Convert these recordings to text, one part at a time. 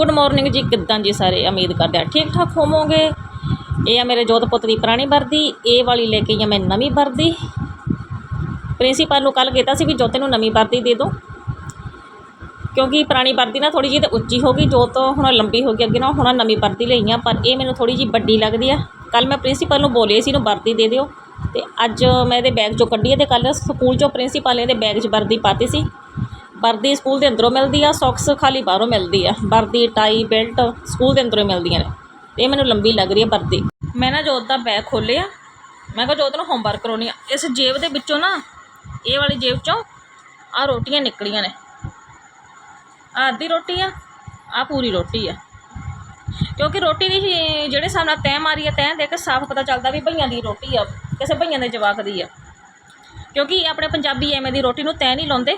Good morning ਜੀ, ਕਿੱਦਾਂ ਜੀ ਸਾਰੇ? ਉਮੀਦ ਕਰਦੇ ਆ ਠੀਕ ਠਾਕ ਹੋਵੋਗੇ। ਇਹ ਆ ਮੇਰੇ ਜੋਤ ਪੁੱਤ ਦੀ ਪੁਰਾਣੀ ਵਰਦੀ, ਇਹ ਵਾਲੀ ਲੈ ਕੇ ਆਈ ਆ ਮੈਂ ਨਵੀਂ ਵਰਦੀ। ਪ੍ਰਿੰਸੀਪਲ ਨੂੰ ਕੱਲ ਕੀਤਾ ਸੀ ਵੀ ਜੋਤੇ ਨੂੰ ਨਵੀਂ ਵਰਦੀ ਦੇ ਦਿਓ ਕਿਉਂਕਿ ਪੁਰਾਣੀ ਵਰਦੀ ਨਾ ਥੋੜੀ ਜਿਹੀ ਤੇ ਉੱਚੀ ਹੋ ਗਈ, ਜੋਤ ਹੁਣ ਲੰਬੀ ਹੋ ਗਈ, ਅੱਗੇ ਨਾ ਹੁਣ ਨਵੀਂ ਵਰਦੀ ਲਈ ਆ, ਪਰ ਇਹ ਮੈਨੂੰ ਥੋੜੀ ਜਿਹੀ ਵੱਡੀ ਲੱਗਦੀ ਆ। ਕੱਲ ਮੈਂ ਪ੍ਰਿੰਸੀਪਲ ਨੂੰ ਬੋਲਿਆ ਸੀ ਇਹਨੂੰ ਵਰਦੀ ਦੇ ਦਿਓ। ਤੇ ਅੱਜ ਮੈਂ ਇਹਦੇ ਬੈਗ ਚੋਂ ਕੱਢੀ ਹੈ ਤੇ ਕੱਲ ਸਕੂਲ ਚੋਂ ਪ੍ਰਿੰਸੀਪਲ ਨੇ ਇਹਦੇ ਬੈਗ 'ਚ ਵਰਦੀ ਪਾਤੀ ਸੀ। ਵਰਦੀ ਸਕੂਲ ਦੇ ਅੰਦਰੋਂ ਮਿਲਦੀ ਆ, ਸੌਕਸ ਖਾਲੀ ਬਾਹਰੋਂ ਮਿਲਦੀ ਆ। ਵਰਦੀ, ਟਾਈ, ਬੈਲਟ ਸਕੂਲ ਦੇ ਅੰਦਰੋਂ ਹੀ ਮਿਲਦੀਆਂ ਨੇ। ਇਹ ਮੈਨੂੰ ਲੰਬੀ ਲੱਗ ਰਹੀ ਹੈ ਵਰਦੀ। ਮੈਂ ਨਾ ਜੋਤ ਦਾ ਬੈਗ ਖੋਲ੍ਹਿਆ। ਮੈਂ ਕਿਹਾ, ਜੋਤ ਨੂੰ ਹੋਮਵਰਕ ਕਰਾਉਣੀ ਆ। ਇਸ ਜੇਬ ਦੇ ਵਿੱਚੋਂ ਨਾ, ਇਹ ਵਾਲੀ ਜੇਬ ਚੋਂ ਆ ਰੋਟੀਆਂ ਨਿਕਲੀਆਂ ਨੇ। ਆ ਅੱਧੀ ਰੋਟੀ ਆ ਆ ਪੂਰੀ ਰੋਟੀ ਆ। ਕਿਉਂਕਿ ਰੋਟੀ ਦੀ ਜਿਹੜੇ ਹਿਸਾਬ ਨਾਲ ਤੈਅ ਮਾਰੀ ਆ, ਤੈਅ ਦੇ ਕੇ ਸਾਫ਼ ਪਤਾ ਚੱਲਦਾ ਵੀ ਭਈਆਂ ਦੀ ਰੋਟੀ ਆ, ਕਿਸੇ ਭਈਆਂ ਦੇ ਜਵਾਕ ਦੀ ਆ। ਕਿਉਂਕਿ ਆਪਣੇ ਪੰਜਾਬੀ ਐਵੇਂ ਦੀ ਰੋਟੀ ਨੂੰ ਤੈਅ ਨਹੀਂ ਲਾਉਂਦੇ।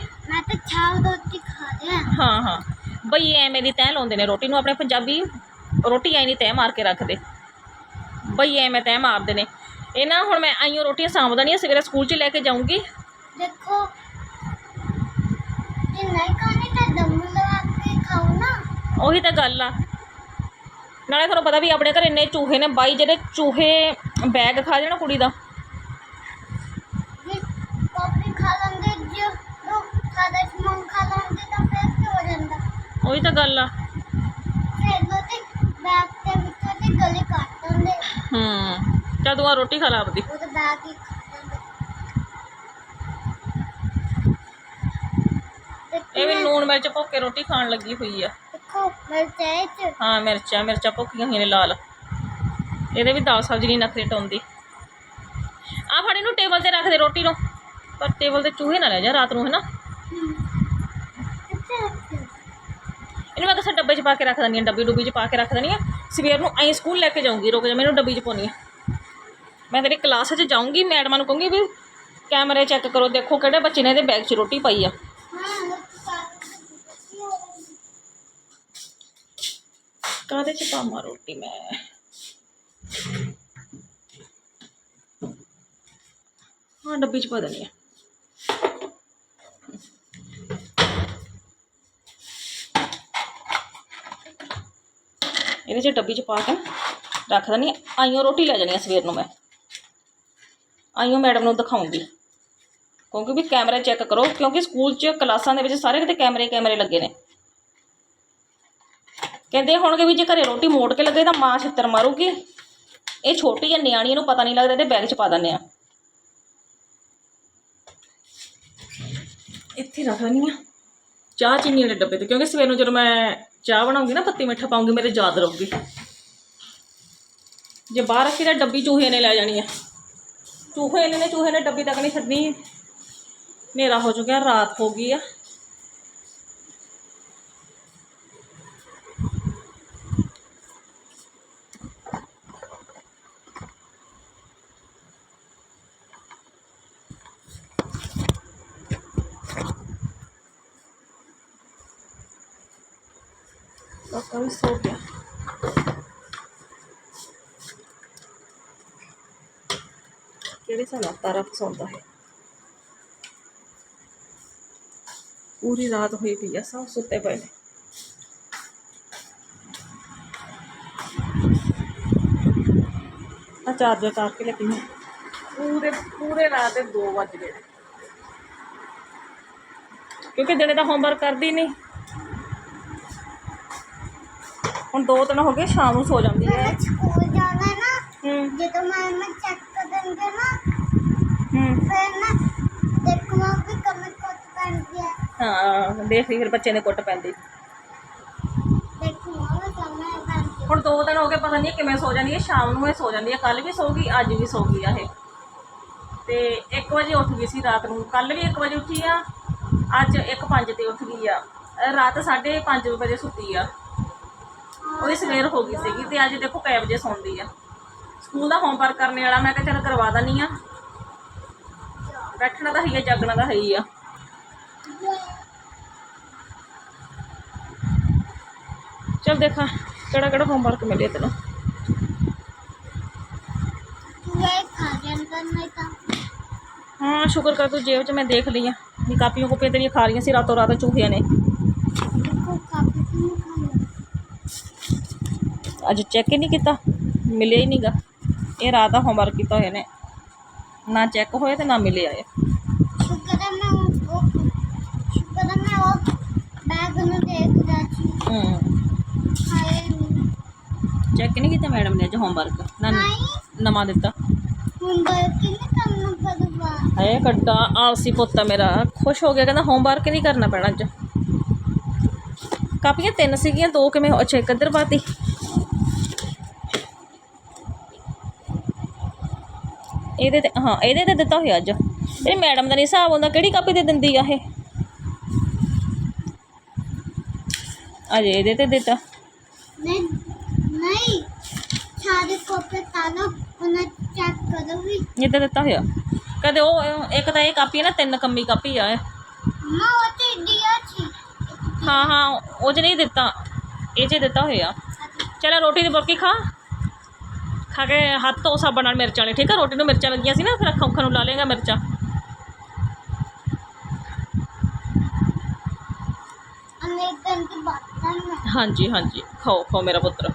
ਮੈਂ ਤਾਂ ਚਾਵਲ ਰੋਟੀ ਖਾ ਲਿਆ ਹਾਂ ਹਾਂ ਬਈ ਐਵੇਂ ਦੀ ਤੈਅ ਲਾਉਂਦੇ ਨੇ ਰੋਟੀ ਨੂੰ ਆਪਣੇ ਪੰਜਾਬੀ ਰੋਟੀ ਐ ਨਹੀਂ ਤੈਅ ਮਾਰ ਕੇ ਰੱਖਦੇ ਬਈ ਐਵੇਂ ਤੈਅ ਮਾਰਦੇ ਨੇ ਇਹ ਨਾ ਹੁਣ ਮੈਂ ਆਈਓ ਰੋਟੀਆਂ ਸਾਂਭਦਾ ਨਹੀਂ ਸਵੇਰੇ ਸਕੂਲ 'ਚ ਲੈ ਕੇ ਜਾਊਂਗੀ ਦੇਖੋ ਇਹ ਨਹੀਂ ਖਾਣੇ ਤਾਂ ਦਮ ਲਗਾ ਕੇ ਖਾਓ ਨਾ ਉਹੀ ਤਾਂ ਗੱਲ ਆ ਨਾਲੇ ਤੁਹਾਨੂੰ ਪਤਾ ਵੀ ਆਪਣੇ ਘਰ ਇੰਨੇ ਚੂਹੇ ਨੇ ਬਾਈ ਜਿਹੜੇ ਚੂਹੇ ਬੈਗ ਖਾ ਜਾਣ ਕੁੜੀ ਦਾ ਜੇ ਕਾਫੀ ਖਾ ਲੈਂਦੇ ਜੇ ਉਹ ਖਾ ਤਾਂ ਫਿਰ ਕੀ ਹੋ ਜਾਂਦਾ। ਉਹੀ ਤਾਂ ਗੱਲ ਆ। ਫਿਰ ਉਹ ਤੇ ਬੈਗ ਤੇ ਵਿੱਚੋਂ ਤੇ ਗਲੇ ਕੱਟ ਦਿੰਦੇ। ਹੂੰ ਚੱਲ ਤੂੰ ਆ ਰੋਟੀ ਖਾ ਲਾ ਆਪਦੀ। ਉਹ ਤਾਂ ਬੈਗ ਹੀ ਖਾ ਲੈਂਦੇ। ਇਹ ਵੀ ਲੂਣ ਮਿਰਚ ਭੁੱਕ ਕੇ ਰੋਟੀ ਖਾਣ ਲੱਗੀ ਹੋਈ ਆ। ਦੇਖੋ ਮਿਰਚਾਂ ਚ। ਹਾਂ ਮਿਰਚਾਂ ਮਿਰਚਾਂ ਭੁੱਕੀਆਂ ਹੋਈਆਂ ਨੇ ਲਾਲ। ਇਹਦੇ ਵੀ ਦਾਲ ਸਬਜ਼ੀ ਨਹੀਂ ਨਖਰੇ ਟਾਉਂਦੀ ਆ ਫੜ ਇਹਨੂੰ ਟੇਬਲ ਤੇ ਰੱਖ ਦੇ ਰੋਟੀ ਨੂੰ। ਪਰ ਟੇਬਲ ਤੇ ਚੂਹੇ ਨਾ ਲੈ ਜਾ ਰਾਤ ਨੂੰ ਹੈ ਨਾ ਕਿੱਥੇ ਰੱਖਦੇ ਇਹਨੂੰ ਮੈਂ ਕਿਸੇ ਡੱਬੇ 'ਚ ਪਾ ਕੇ ਰੱਖ ਦਿੰਦੀ ਹਾਂ ਡੱਬੀ ਡੁੱਬੀ 'ਚ ਪਾ ਕੇ ਰੱਖ ਦਿੰਦੀ ਹਾਂ ਸਵੇਰ ਨੂੰ ਐਂ ਸਕੂਲ ਲੈ ਕੇ ਜਾਊਂਗੀ ਰੁਕ ਜਾ ਮੈਨੂੰ ਡੱਬੀ 'ਚ ਪਾਉਣੀ ਆ ਮੈਂ ਤੇਰੀ ਕਲਾਸ 'ਚ ਜਾਊਂਗੀ ਮੈਡਮਾਂ ਨੂੰ ਕਹੂੰਗੀ ਵੀ ਕੈਮਰੇ ਚੈੱਕ ਕਰੋ ਦੇਖੋ ਕਿਹੜੇ ਬੱਚੇ ਨੇ ਇਹਦੇ ਬੈਗ 'ਚ ਰੋਟੀ ਪਾਈ ਆ ਹਾਂ ਕਾਹਦੇ 'ਚ ਪਾਵਾਂ ਰੋਟੀ ਮੈਂ ਹਾਂ ਡੱਬੀ 'ਚ ਪਾ ਦਿੰਦੀ ਆ ਇਹਦੇ 'ਚ ਡੱਬੀ 'ਚ ਪਾ ਕੇ ਰੱਖ ਦਿੰਦੀ ਆ ਆਈਓ ਰੋਟੀ ਲੈ ਜਾਣੀ ਆ ਸਵੇਰ ਨੂੰ ਮੈਂ। ਆਈਓ ਮੈਡਮ ਨੂੰ ਦਿਖਾਉਂਗੀ। ਕਿਉਂਕਿ ਵੀ ਕੈਮਰਾ ਚੈੱਕ ਕਰੋ, ਕਿਉਂਕਿ ਸਕੂਲ 'ਚ ਕਲਾਸਾਂ ਦੇ ਵਿੱਚ ਸਾਰੇ ਕਿਤੇ ਕੈਮਰੇ ਕੈਮਰੇ ਲੱਗੇ ਨੇ। ਕਹਿੰਦੇ ਹੋਣਗੇ ਵੀ ਜੇ ਘਰੇ ਰੋਟੀ ਮੋੜ ਕੇ ਲੱਗੇ ਤਾਂ ਮਾਂ ਛਿੱਤਰ ਮਾਰੂਗੀ। ਇਹ ਛੋਟੀ ਹੈ ਨਿਆਣੀ, ਇਹਨੂੰ ਪਤਾ ਨਹੀਂ ਲੱਗਦਾ, ਇਹਦੇ ਬੈਗ 'ਚ ਪਾ ਦਿੰਦੇ ਆ ਇੱਥੇ ਰੱਖ ਦਿੰਦੀ ਆ ਚਾਹ ਚੀਨੀ ਵਾਲੇ ਡੱਬੇ ਤੇ, ਕਿਉਂਕਿ ਸਵੇਰ ਨੂੰ ਜਦੋਂ ਮੈਂ ਚਾਹ ਬਣਾਉਂਗੀ ਨਾ, ਪੱਤੀ ਮਿੱਠਾ ਪਾਉਂਗੀ, ਮੇਰੇ ਯਾਦ ਰਹੂਗੀ। ਜੇ ਬਾਹਰ ਰੱਖੀ ਤਾਂ ਡੱਬੀ ਚੂਹੇ ਨੇ ਲੈ ਜਾਣੀ ਆ। ਚੂਹੇ ਨੇ ਚੂਹੇ ਨੇ ਡੱਬੀ ਤੱਕ ਨਹੀਂ ਛੱਡਣੀ। ਹਨੇਰਾ ਹੋ ਚੁੱਕਿਆ, ਰਾਤ ਹੋ ਗਈ ਆ। ਕਾਕਾ ਵੀ ਸੋ ਗਿਆ ਕਿਹੜੇ ਸਾਲ ਤਾਰਾ ਫਸਾਉਂਦਾ ਹੈ ਪੂਰੀ ਰਾਤ ਹੋਈ ਪਈ ਆ ਸਭ ਸੁੱਤੇ ਪਏ ਨੇ ਆ ਚਾਰਜਰ ਤਾਰ ਕੇ ਲੱਗੀ ਹੈ ਪੂਰੇ ਪੂਰੇ ਰਾਤ ਦੇ 2 ਵੱਜ ਗਏ ਕਿਉਂਕਿ ਦਿਨੇ ਤਾਂ ਹੋਮਵਰਕ ਕਰਦੀ ਨਹੀਂ ਹੁਣ ਦੋ ਦਿਨ ਹੋ ਗਏ ਸ਼ਾਮ ਨੂੰ ਸੋ ਜਾਂਦੀ ਹੈ। ਸਕੂਲ ਜਾਣਾ ਹੈ ਨਾ ਹੂੰ। ਜਦੋਂ ਮੈਂ ਮੈਂ ਚੈੱਕ ਕਰ ਦਿੰਦੇ ਨਾ ਹੂੰ। ਫਿਰ ਨਾ ਦੇਖੂਗਾ ਕਿ ਕਮਰ ਕੋਟ ਪੈਣ ਗਿਆ ਹਾਂ ਦੇਖ ਲਈ ਫਿਰ ਬੱਚੇ ਨੇ ਕੁੱਟ ਪੈਂਦੀ। ਹੁਣ ਦੋ ਦਿਨ ਹੋ ਗਏ ਪਤਾ ਨਹੀਂ ਕਿਵੇਂ ਸੋ ਜਾਂਦੀ ਹੈ ਸ਼ਾਮ ਨੂੰ ਇਹ ਸੋ ਜਾਂਦੀ ਹੈ ਕੱਲ ਵੀ ਸੋ ਗਈ ਅੱਜ ਵੀ ਸੋ ਗਈ ਆ ਇਹ। ਤੇ 1 ਵਜੇ ਉੱਠ ਗਈ ਸੀ ਰਾਤ ਨੂੰ ਕੱਲ ਵੀ 1 ਵਜੇ ਉੱਠੀ ਆ ਅੱਜ 1:05 ਤੇ ਉੱਠ ਗਈ ਆ। ਰਾਤ 5:30 ਵਜੇ ਸੁੱਤੀ ਆ। ਉਹਦੀ ਸਵੇਰ ਹੋ ਗਈ ਸੀਗੀ ਤੇ ਅੱਜ ਦੇਖੋ ਕੈ ਵਜੇ ਸੌਂਦੀ ਆ। ਸਕੂਲ ਦਾ ਹੋਮਵਰਕ ਕਰਨੇ ਵਾਲਾ ਮੈਂ ਕਿਹਾ ਚੱਲ ਕਰਵਾ ਦਨੀ ਆ। ਬੈਠਣਾ ਤਾਂ ਹੈ ਹੀ ਆ ਜਾਗਣਾ ਤਾਂ ਹੈ ਹੀ ਆ। ਚਲ ਦੇਖਾਂ ਕਿਹੜਾ ਕਿਹੜਾ ਹੋਮਵਰਕ ਮਿਲਿਆ ਤੈਨੂੰ। ਤੂੰ ਇਹ ਖਾ ਜਾਂਦਾ ਨਹੀਂ ਤਾਂ। ਹਾਂ ਸ਼ੁਕਰ ਕਰ ਤੂੰ ਜੇਬ 'ਚ ਮੈਂ ਦੇਖ ਲਈ ਆ। ਵੀ ਕਾਪੀਆਂ ਕੁਪੀਆਂ ਤੇਰੀਆਂ ਖਾ ਰਹੀਆਂ ਸੀ ਰਾਤੋਂ ਰਾਤ ਚੂਹਿਆਂ ਨੇ ਦੇਖੋ ਕਾਪੀ ਕਿਉਂ ਖਾ ਲਿਆ ਅੱਜ ਚੈੱਕ ਹੀ ਨਹੀਂ ਕੀਤਾ ਮਿਲਿਆ ਹੀ ਨਹੀਂਗਾ। ਇਹ ਰਾਤ ਦਾ ਹੋਮਵਰਕ ਕੀਤਾ ਹੋਇਆ ਨੇ। ਨਾ ਚੈੱਕ ਹੋਏ ਤੇ ਨਾ ਮਿਲਿਆ ਸ਼ੁਕਰ ਹੈ ਮੈਂ ਉਹ ਸ਼ੁਕਰ ਹੈ ਮੈਂ ਉਹ ਬੈਗ ਨੂੰ ਦੇਖਦਾ ਸੀ। ਹੂੰ। ਹਾਏ। ਚੈੱਕ ਨਹੀਂ ਕੀਤਾ ਮੈਡਮ ਨੇ ਅੱਜ ਹੋਮਵਰਕ ਨਾ ਨਵਾਂ ਦਿੱਤਾ। ਹੁਣ ਬਰਕ ਨਹੀਂ ਕਰਨਾ ਪੜੂਗਾ ਹਾਏ ਕੱਡਾ ਆਲਸੀ ਪੁੱਤ ਮੇਰਾ। ਖੁਸ਼ ਹੋ ਗਿਆ ਕਹਿੰਦਾ ਹੋਮਵਰਕ ਨਹੀਂ ਕਰਨਾ ਪੈਣਾ ਅੱਜ। ਕਾਪੀਆਂ ਤਿੰਨ ਸੀਗੀਆਂ ਦੋ ਕਿਵੇਂ ਅੱਛਾ ਇੱਕ ਇੱਧਰ ਪਾਤੀ। ਇਹਦੇ ਤੇ ਹਾਂ ਇਹਦੇ ਤੇ ਦਿੱਤਾ ਹੋਇਆ ਅੱਜ। ਇਹ ਮੈਡਮ ਦਾ ਨਹੀਂ ਹਿਸਾਬ ਹੁੰਦਾ ਕਿਹੜੀ ਕਾਪੀ ਤੇ ਦਿੰਦੀ ਆ ਇਹ? ਅਜੇ ਇਹਦੇ ਤੇ ਦਿੱਤਾ। ਨਹੀਂ ਨਹੀਂ ਸਾਰੇ ਕੋਪੇ ਤਾਲੋ ਉਹਨਾਂ ਚੈੱਕ ਕਰੋ ਵੀ। ਇਹਦੇ ਦਿੱਤਾ ਹੋਇਆ। ਕਦੇ ਉਹ ਇੱਕ ਤਾਂ ਇਹ ਕਾਪੀ ਹੈ ਨਾ ਤਿੰਨ ਕੰਮੀ ਕਾਪੀ ਆ ਇਹ। ਮਾਂ ਉਹ ਤੇ ਇੰਡੀਆ ਸੀ ਹਾਂ ਹਾਂ ਉਹ 'ਚ ਨਹੀਂ ਦਿੱਤਾ। ਇਹ 'ਚ ਦਿੱਤਾ ਹੋਇਆ। ਚਲ ਰੋਟੀ ਦੀ ਬੁਰਕੀ ਖਾ। ਖਾ ਕੇ ਹੱਥ ਧੋ ਸਾਬਣ ਨਾਲ ਮਿਰਚਾਂ ਵਾਲੇ ਠੀਕ ਆ? ਰੋਟੀ ਨੂੰ ਮਿਰਚਾਂ ਲੱਗੀਆਂ ਸੀ ਨਾ ਫਿਰ ਅੱਖਾਂ ਉੱਖਾਂ ਨੂੰ ਲਾ ਲੇਗਾ ਮਿਰਚਾਂ। ਹਾਂਜੀ ਹਾਂਜੀ। ਖਾਓ ਖਾਓ ਮੇਰਾ ਪੁੱਤਰ।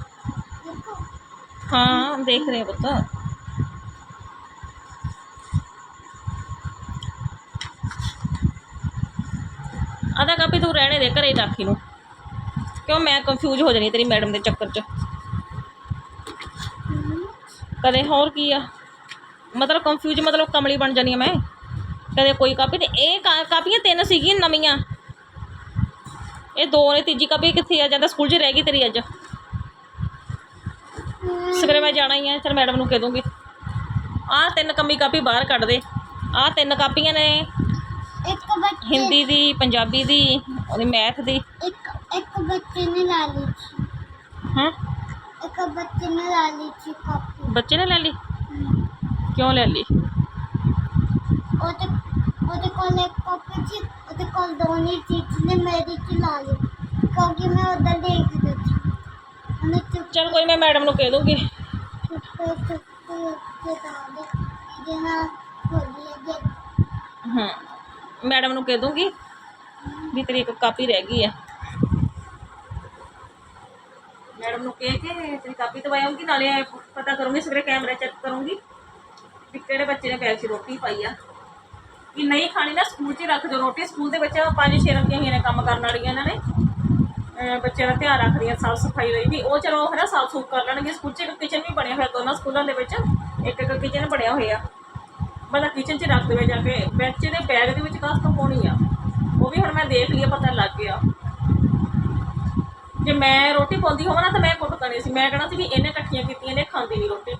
ਹਾਂ ਦੇਖ ਰਹੇ ਪੁੱਤ। ਆਦਾ ਕਾਪੀ ਤੂੰ ਰਹਿਣੇ ਦੇ ਘਰੇ ਰਾਖੀ ਨੂੰ। ਕਿਉਂ ਮੈਂ ਕੰਫਿਊਜ਼ ਹੋ ਜਾਣੀ ਤੇਰੀ ਮੈਡਮ ਦੇ ਚੱਕਰ 'ਚ? ਕਦੇ ਹੋਰ ਕੀ ਆ? ਮਤਲਬ ਕੰਫਿਊਜ਼ ਮਤਲਬ ਕਮਲੀ ਬਣ ਜਾਨੀ ਆ ਮੈਂ। ਕਦੇ ਕੋਈ ਕਾਪੀ ਤੇ ਇਹ ਕਾਪੀਆਂ ਤਿੰਨ ਸੀਗੀਆਂ ਨਵੀਆਂ। ਇਹ ਦੋ ਨੇ ਤੀਜੀ ਕਾਪੀ ਕਿੱਥੇ ਆ? ਜਾਂਦਾ ਸਕੂਲ 'ਚ ਰਹਿ ਗਈ ਤੇਰੀ ਅੱਜ। ਸਵੇਰੇ ਮੈਂ ਜਾਣਾ ਹੀ ਹੈ ਚਲ ਮੈਡਮ ਨੂੰ ਕਹਿ ਦੂੰਗੀ। ਆਹ ਤਿੰਨ ਕੰਮੀ ਕਾਪੀ ਬਾਹਰ ਕੱਢ ਦੇ। ਆਹ ਤਿੰਨ ਕਾਪੀਆਂ ਨੇ। ਇੱਕ ਬੱਚੇ ਹਿੰਦੀ ਦੀ ਪੰਜਾਬੀ ਦੀ ਉਹਦੀ ਮੈਥ ਦੀ। ਇੱਕ ਇੱਕ ਬੱਚੇ ਨੇ ਲਾ ਲਈ ਹਾਂ? ਇੱਕ ਬੱਚੇ ਨੇ ਲਾ ਲਈ ਸੀ ਕਾਪੀ। ਬੱਚੇ ਨੇ ਲੈ ਲਈ? ਕਿਉਂ ਲੈ ਲਈ? ਉਹਦੇ ਉਹਦੇ ਕੋਲ ਇੱਕ ਕਾਪੀ ਸੀ ਉਹਦੇ ਕੋਲ ਦੋ ਨਹੀਂ ਸੀ ਨੇ ਮੇਰੀ ਚ ਲਾ ਲਈ ਕਿਉਂਕਿ ਮੈਂ ਉਧਰ ਦੇਖਦੀ ਸੀ। ਉਹਨੇ ਚੁੱਪ ਚਲ ਕੋਈ ਮੈਂ ਮੈਡਮ ਨੂੰ ਕਹਿ ਦੂੰਗੀ। ਚੁੱਪ ਚੁੱਪ ਉੱਤੇ ਲਾ ਦੇ ਇਹਦੇ ਨਾਲ ਖੋਲੀ ਅੱਗੇ ਹਾਂ। ਮੈਡਮ ਨੂੰ ਕਹਿ ਦੂੰਗੀ ਵੀ ਤੇਰੀ ਇੱਕ ਕਾਪੀ ਰਹਿ ਗਈ ਆ ਮੈਡਮ ਨੂੰ ਕਹਿ ਕੇ ਤੇਰੀ ਕਾਪੀ ਦਵਾਉਂਗੀ ਨਾਲੇ ਪਤਾ ਕਰੂੰਗੀ, ਸਵੇਰੇ ਕੈਮਰਾ ਚੈੱਕ ਕਰੂੰਗੀ ਵੀ ਕਿਹੜੇ ਬੱਚੇ ਨੇ ਬੈਗ 'ਚ ਰੋਟੀ ਪਾਈ ਆ। ਕਿ ਨਹੀਂ ਖਾਣੀ ਨਾ, ਸਕੂਲ 'ਚ ਰੱਖ ਦਿਓ ਰੋਟੀ। ਸਕੂਲ ਦੇ ਵਿੱਚ ਪੰਜ ਛੇ ਰੱਖੀਆਂ ਹੋਈਆਂ ਨੇ ਕੰਮ ਕਰਨ ਵਾਲੀਆਂ ਇਹਨਾਂ ਨੇ। ਬੱਚਿਆਂ ਦਾ ਧਿਆਨ ਰੱਖਦੀਆਂ, ਸਾਫ਼ ਸਫ਼ਾਈ ਲਈ ਵੀ। ਉਹ ਚਲੋ ਹੈ ਨਾ ਸਾਫ਼ ਸੂਫ ਕਰ ਲੈਣਗੇ। ਸਕੂਲ 'ਚ ਇੱਕ ਕਿਚਨ ਵੀ ਬਣਿਆ ਹੋਇਆ, ਦੋਨਾਂ ਸਕੂਲਾਂ ਦੇ ਵਿੱਚ। ਇੱਕ ਇੱਕ ਕਿਚਨ ਬਣਿਆ ਹੋਇਆ। ਬੰਦਾ ਕਿਚਨ 'ਚ ਰੱਖ ਦੇਵੇ ਜਾ ਕੇ। ਬੱਚੇ ਦੇ ਬੈਗ ਦੇ ਵਿੱਚ ਕਾਸ ਤੋਂ ਪਾਉਣੀ ਆ? ਉਹ ਵੀ ਹੁਣ ਮੈਂ ਦੇਖ ਲਿਆ ਪਤਾ ਲੱਗ ਗਿਆ। ਜੇ ਮੈਂ ਰੋਟੀ ਪਾਉਂਦੀ ਹੋਵਾਂ ਨਾ ਤਾਂ ਮੈਂ ਕੁੱਟ ਕਰਨੀ ਸੀ। ਮੈਂ ਕਹਿਣਾ ਸੀ ਵੀ ਇਹਨੇ ਇਕੱਠੀਆਂ ਕੀਤੀਆਂ ਨੇ ਖਾਂਦੀ ਨਹੀਂ ਰੋਟੀ।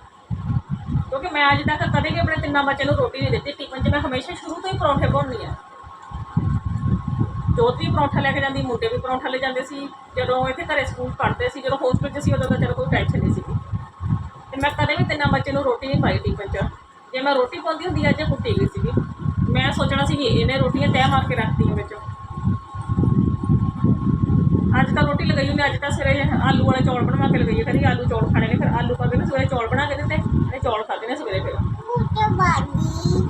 ਕਿਉਂਕਿ ਮੈਂ ਅੱਜ ਤੱਕ ਕਦੇ ਵੀ ਆਪਣੇ ਤਿੰਨਾਂ ਬੱਚਿਆਂ ਨੂੰ ਰੋਟੀ ਨਹੀਂ ਦਿੱਤੀ। ਟਿਫਨ 'ਚ ਮੈਂ ਹਮੇਸ਼ਾ ਸ਼ੁਰੂ ਤੋਂ ਹੀ ਪਰੌਂਠੇ ਬਣਾਉਣੀ ਆ ਜੋਤ ਵੀ ਪਰੌਂਠਾ ਲੈ ਕੇ ਜਾਂਦੀ, ਮੁੰਡੇ ਵੀ ਪਰੌਂਠਾ ਲੈ ਜਾਂਦੇ ਸੀ। ਜਦੋਂ ਇੱਥੇ ਘਰੇ ਸਕੂਲ ਪੜ੍ਹਦੇ ਸੀ, ਜਦੋਂ ਹੋਸਟਲ 'ਚ ਸੀ, ਉਦੋਂ ਤਾਂ ਚਲੋ ਕੋਈ ਟੈਨਸ਼ਨ ਨਹੀਂ ਸੀਗੀ। ਤੇ ਮੈਂ ਕਦੇ ਵੀ ਤਿੰਨਾਂ ਬੱਚੇ ਨੂੰ ਰੋਟੀ ਨਹੀਂ ਪਾਈ ਟਿਫਨ 'ਚ। ਜੇ ਮੈਂ ਰੋਟੀ ਪਾਉਂਦੀ ਹੁੰਦੀ, ਅੱਜ ਕੁੱਟੀ ਗਈ ਸੀਗੀ। ਮੈਂ ਸੋਚਣਾ ਸੀ ਵੀ ਇਹਨੇ ਰੋਟੀਆਂ ਤੈਅ ਮਾਰ ਕੇ ਰੱਖਤੀਆਂ ਵਿੱਚ ਅੱਜ ਤਾਂ ਅੱਜ ਤਾਂ ਸਵੇਰੇ ਆਲੂ ਵਾਲੇ ਚੌਲ ਬਣਵਾ ਕੇ ਲਗਾਈਏ ਕਦੀ ਆਲੂ ਚੌਲ ਖਾਣੇ ਨੇ, ਫਿਰ ਆਲੂ ਪਾ ਕੇ ਨਾ ਸਵੇਰੇ ਚੌਲ ਬਣਾ ਕੇ ਦਿੱਤੇ ਇਹਨੇ ਚੌਲ ਖਾਦੇ ਨੇ ਸਵੇਰੇ ਫਿਰ। ਮੁੱਠ ਬਾਗੀ